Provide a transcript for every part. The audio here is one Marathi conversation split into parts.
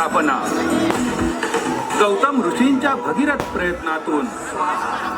स्थापना. गौतम ऋषींच्या भगीरथ प्रयत्नातून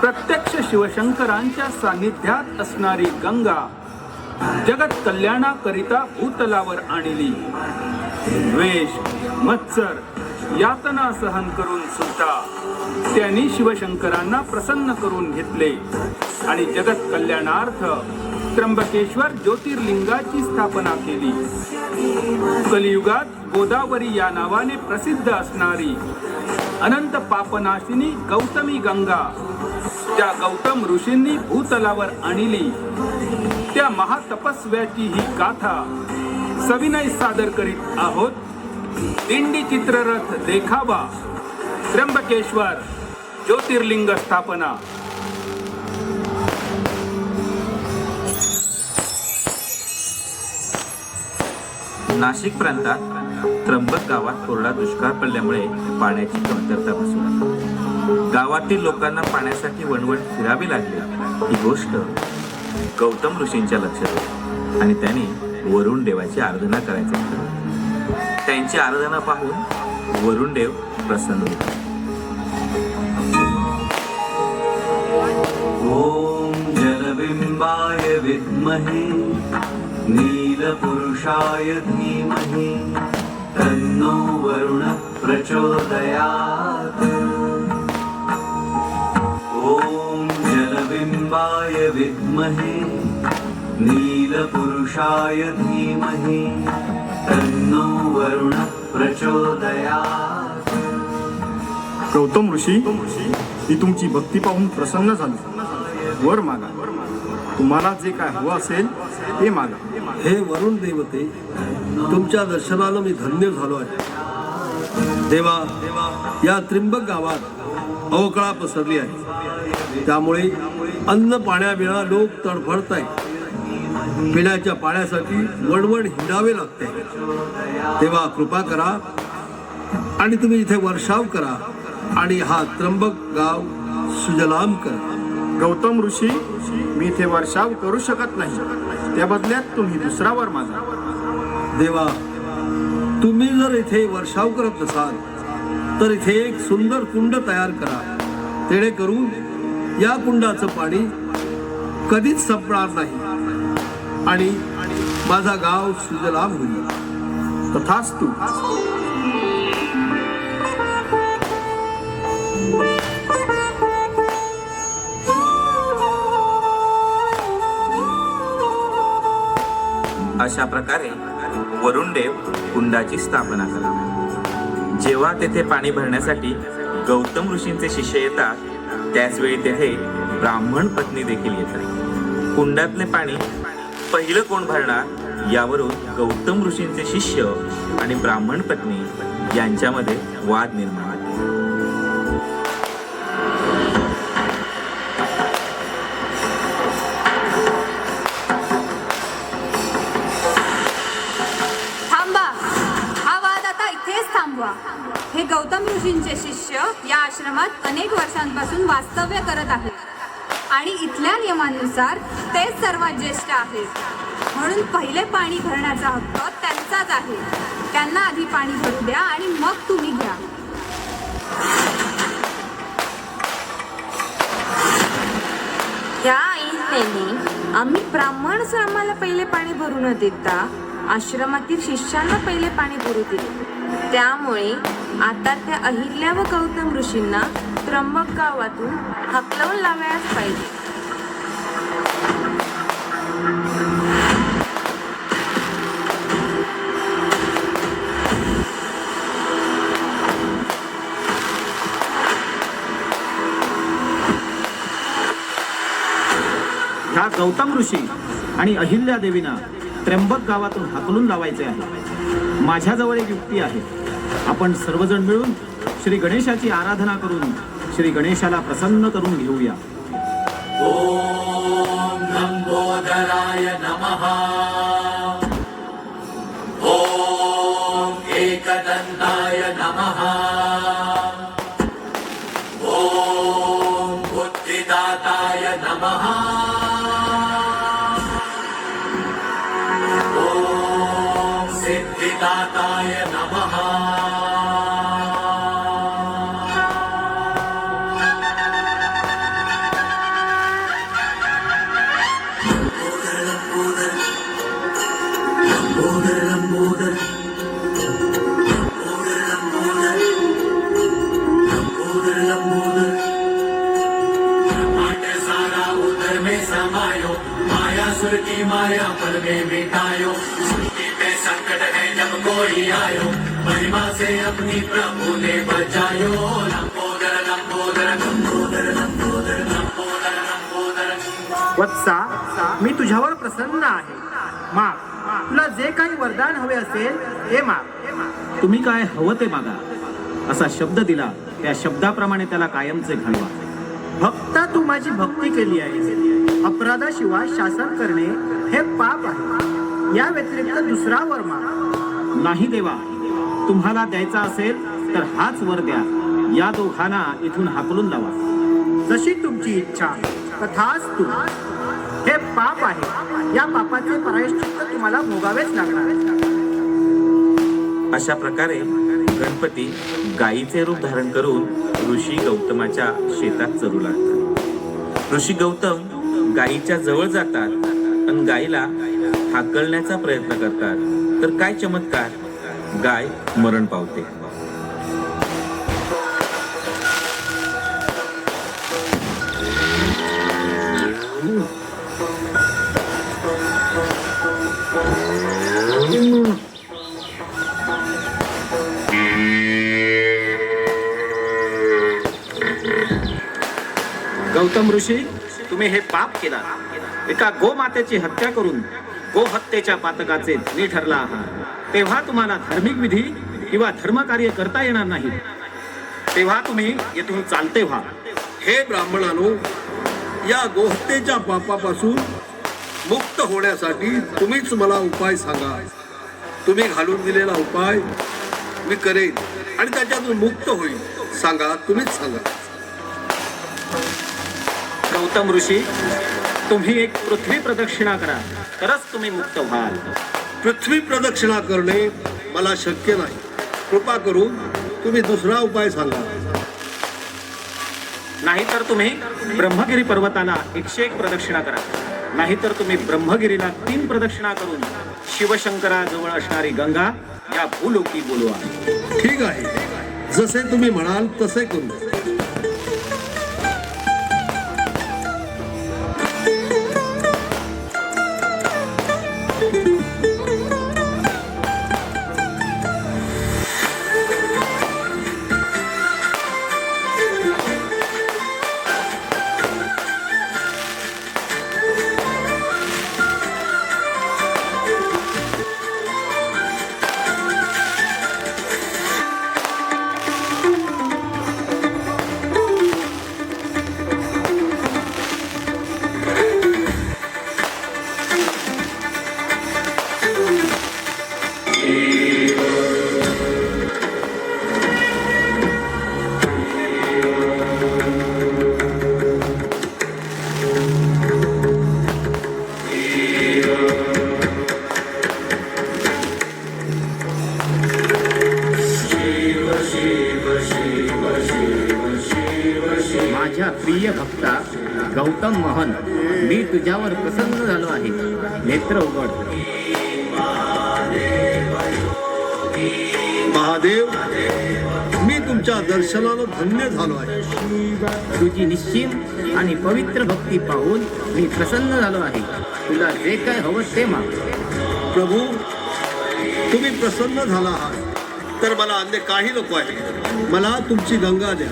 प्रत्यक्ष शिवशंकरांच्या सान्निध्यात असणारी गंगा जगत कल्याणाकरिता भूतलावर आणली. द्वेष मत्सर यातना सहन करून सुद्धा त्यांनी शिवशंकरांना प्रसन्न करून घेतले. आणि जगत कल्याणार्थ त्र्यंबकेश्वर ज्योतिर्लिंगाची स्थापना केली. कलियुगात गोदावरी या नावाने प्रसिद्ध असणारी अनंत पापनाशिनी गौतमी गंगा. त्या गौतम ऋषींनी भूतलावर आणली. त्या महातपस्व्याची ही गाथा सविनय सादर करीत आहोत. दिंडी चित्ररथ देखावा. त्र्यंबकेश्वर ज्योतिर्लिंग स्थापना. नाशिक प्रांतात त्र्यंबक गावात कोरडा दुष्काळ पडल्यामुळे पाण्याची कमतरता भासू लागली. गावातील लोकांना पाण्यासाठी वणवण फिरावी लागली. ही गोष्ट गौतम ऋषींच्या लक्षात आली आणि त्यांनी वरुण देवाची आराधना करायचे त्यांची आराधना पाहून वरुण देव प्रसन्न होते. ओम जलबिंबाय विद्महे नीलपुरुषाय धीमहि तन्नो वरुण प्रचोदयात्। ॐ जलबिम्बाय विद्महे नीलपुरुषाय धीमहि तन्नो वरुण प्रचोदयात्। गौतम ऋषी ही तुमची भक्ती पाहून प्रसन्न झाली. वर मागा. तुम्हाला जे काय हवं असेल ते मागा. हे वरुण देवते तुमच्या दर्शनानं मी धन्य झालो आहे. देवा या त्रिंबक गावात अवकळा पसरली आहे. त्यामुळे अन्न पाण्याविना लोक तडफडत आहेत. पिण्याच्या पाण्यासाठी वणवण हिंडावे लागते. तेव्हा कृपा करा आणि तुम्ही इथे वर्षाव करा आणि हा त्र्यंबक गाव सुजलाम करा. गौतम ऋषी मी इथे वर्षाव करू शकत नाही. त्या बदल्यात तुम्ही दुसरा वर मागा. देवा तुम्ही जर इथे वर्षाव करत नसाल तर इथे एक सुंदर कुंड तयार करा. जेणेकरून या कुंडाचं पाणी कधीच संपणार नाही आणि माझा गाव सुजलाम होईल. तथास्तु. अशा प्रकारे वरुण देव कुंडाची स्थापना करतात. जेव्हा तेथे पाणी भरण्यासाठी गौतम ऋषींचे शिष्य येतात त्याचवेळी तेथे ब्राह्मण पत्नी देखील येतात. कुंडातले पाणी पहिलं कोण भरणार यावरून गौतम ऋषींचे शिष्य आणि ब्राह्मण पत्नी यांच्यामध्ये वाद निर्माण गौतम ऋषींचे शिष्य या आश्रमात अनेक वर्षांपासून वास्तव्य करत आहेत. आणि इथल्या नियमानुसार तेच सर्वात ज्येष्ठ आहेत. म्हणून पहिले पाणी भरण्याचा हक्क त्यांचाच आहे. त्यांना आधी पाणी भरू द्या आणि मग तुम्ही घ्या. त्या आईने आम्ही ब्राह्मण आम्हाला पहिले पाणी भरू न देता आश्रमातील शिष्यांना पहिले पाणी भरू दिले. त्यामुळे आता त्या अहिल्या व गौतम ऋषींना त्र्यंबक गावातून हकलवून लावायच पाहिजे. ह्या गौतम ऋषी आणि अहिल्या देवीना त्र्यंबक गावातून हाकलून लावायचे आहे. माझ्याजवळ एक युक्ती आहे. आपण सर्वजण मिळून श्री गणेशाची आराधना करून श्री गणेशाला प्रसन्न करून घेऊया. ॐ लम्बोदराय नमः. ॐ एकदन्ताय नमः. ॐ बुद्धिदाताय नमः. ओम सिद्धिदाताय नमः. माया पर में मिटायो सृष्टि पे संकट है जब कोई आयो। महिमा से अपनी प्रभु ने बचायो। लंबोदर लंबोदर लंबोदर लंबोदर लंबोदर लंबोदर। वत्सा मी तुझ्यावर प्रसन्न आहे. माग तुला जे काही वरदान हवे असेल ते माग तुम्ही काय हवं ते मागा. असा शब्द दिला त्या शब्दाप्रमाणे त्याला कायमचे घालवा. फक्त तू माझी भक्ती केली आहे. अपराधाशिवाय शासन करणे हे पाप आहे. या व्यतिरिक्त दुसरा वर माग नाही देवा. तुम्हाला द्यायचा असेल तर हाच वर द्या. या दोघांना इथून हाकलून लावा. जशी तुमची इच्छा तथाच तू. हे पाप आहे. या पापाचे प्रायश्चित्त तुम्हाला भोगावेच लागणार. अशा प्रकारे गणपती गायीचे रूप धारण करून ऋषी गौतमाच्या शेतात चरू लागतात ऋषी गौतम गायीच्या जवळ जातात आणि गायीला हाकलण्याचा प्रयत्न करतात. तर काय चमत्कार? गाय मरण पावते. गौतम ऋषी तुम्ही हे पाप केला. एका गोमातेची हत्या करून गोहत्येच्या पातकाचे धनी ठरला आहात. तेव्हा तुम्हाला धार्मिक विधी किंवा धर्मकार्य करता येणार नाही. तेव्हा तुम्ही येथून चालते व्हा. हे ब्राह्मणानो या गोहत्येच्या पापापासून मुक्त होण्यासाठी तुम्हीच मला उपाय सांगा. तुम्ही घालून दिलेला उपाय मी करेन आणि त्याच्यातून मुक्त होईल. सांगा तुम्हीच सांगा. गौतम ऋषी तुम्ही एक पृथ्वी प्रदक्षिणा करा. तरच तुम्ही मुक्त व्हाल. पृथ्वी प्रदक्षिणा करणे मला शक्य नाही. कृपा करून तुम्ही दुसरा उपाय सांगा. नाहीतर तुम्ही ब्रह्मगिरी पर्वताला एकशे एक प्रदक्षिणा करा. नाहीतर तुम्ही ब्रह्मगिरीला तीन प्रदक्षिणा करून शिवशंकराजवळ असणारी गंगा या भूलोकी बोलवा. ठीक आहे. जसे तुम्ही म्हणाल तसे करू. माझ्या प्रिय भक्ता गौतम मोहन मी तुझ्यावर प्रसन्न झालो आहे. नेत्र उघड. महादेव मी तुमच्या दर्शनानं धन्य झालो आहे. तुझी निश्चिम आणि पवित्र भक्ती पाहून मी प्रसन्न झालो आहे. तुला जे काय हवं ते माग. प्रभू तुम्ही प्रसन्न झाला आहात. तर मला अन्य काही नको आहे. मला तुमची गंगा द्या.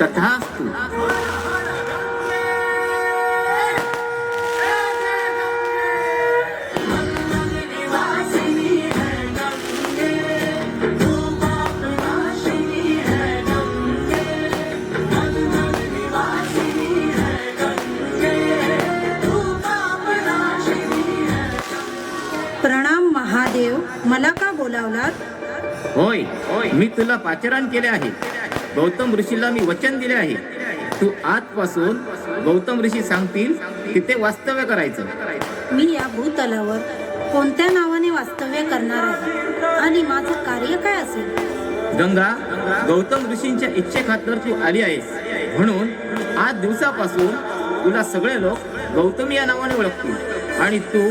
तथास्तु मी तुला पाचारण केले आहे. गौतम ऋषीला मी वचन दिले आहे. तू आजपासून गौतम ऋषी सांगतील तिथे वास्तव्य करायचं. मी या भूतलावर कोणत्या नावाने वास्तव्य करणार आहे? आणि माझं कार्य काय असेल? गंगा गौतम ऋषींच्या इच्छेखातर तू आली आहेस. म्हणून आज दिवसापासून तुला सगळे लोक गौतम या नावाने ओळखतील. आणि तू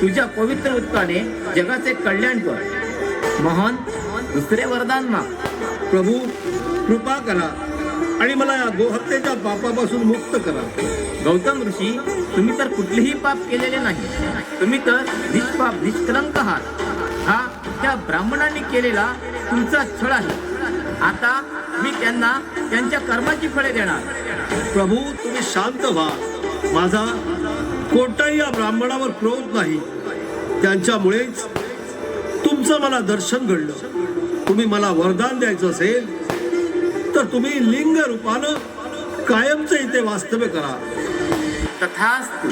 तुझ्या पवित्र उत्काने जगाचे कल्याण कर. मोहन दुसरे वरदान ना प्रभू कृपा करा आणि मला या गोहत्येच्या पापापासून मुक्त करा. गौतम ऋषी तुम्ही तर कुठलेही पाप केलेले नाही. तुम्ही तर निष्पाप निष्कलंक आहात. हा त्या ब्राह्मणांनी केलेला तुमचा छळ आहे. आता मी त्यांना त्यांच्या कर्माची फळे देणार. प्रभू तुम्ही शांत व्हा. माझा कोणताही या ब्राह्मणावर क्रोध नाही. त्यांच्यामुळेच तुमचं मला दर्शन घडलं. तुम्ही मला वरदान द्यायचं असेल तर तुम्ही लिंग रूपानं कायमचं इथे वास्तव्य करा. तथास्तु.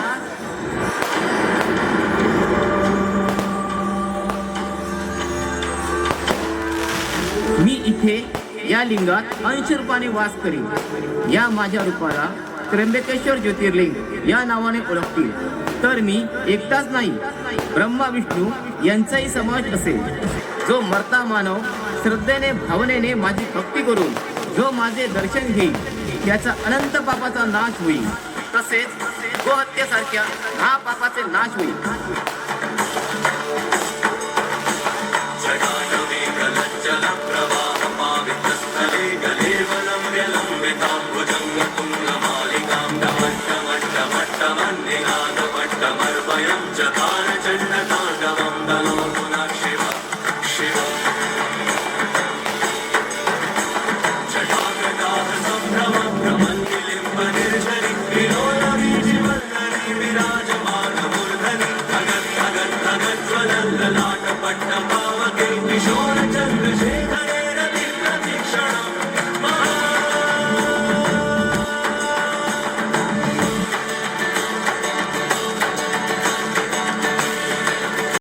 मी इथे या लिंगात ऐंशी रूपाने वास करीन. या माझ्या रूपाला त्र्यंबकेश्वर ज्योतिर्लिंग या नावाने ओळखतील. तर मी एकटाच नाही. ब्रह्मा विष्णू यांचाही समावेश असेल. जो मरता मानव श्रद्धेने भावनेने माझी भक्ती करून जो माझे दर्शन घेईल त्याचा अनंत पापाचा नाश होईल तसेच गोहत्येसारख्या महापापाचे नाश होईल